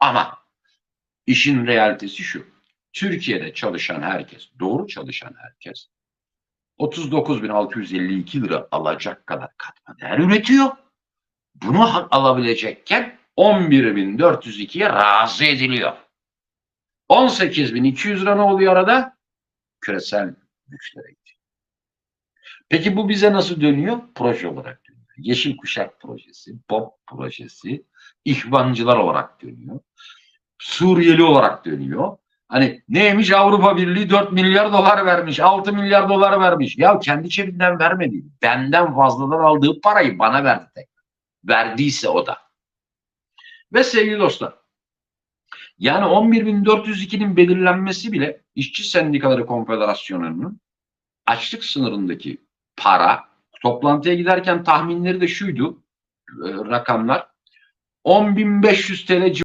Ama işin realitesi şu. Türkiye'de çalışan herkes, doğru çalışan herkes 39.652 lira alacak kadar katma değer üretiyor. Bunu alabilecekken 11.402'ye razı ediliyor. 18.200 lira ne oluyor arada? Küresel güçlere gidiyor. Peki bu bize nasıl dönüyor? Proje olarak dönüyor. Yeşil Kuşak Projesi, BOP projesi, ihvancılar olarak dönüyor. Suriyeli olarak dönüyor. Hani neymiş Avrupa Birliği 4 milyar dolar vermiş, 6 milyar dolar vermiş. Ya kendi cebinden vermedi. Benden fazladan aldığı parayı bana verdi tek. Verdiyse o da. Ve sevgili dostlar, yani 11.402'nin belirlenmesi bile İşçi Sendikaları Konfederasyonu'nun açlık sınırındaki para, toplantıya giderken tahminleri de şuydu, e, rakamlar. 10.500 TL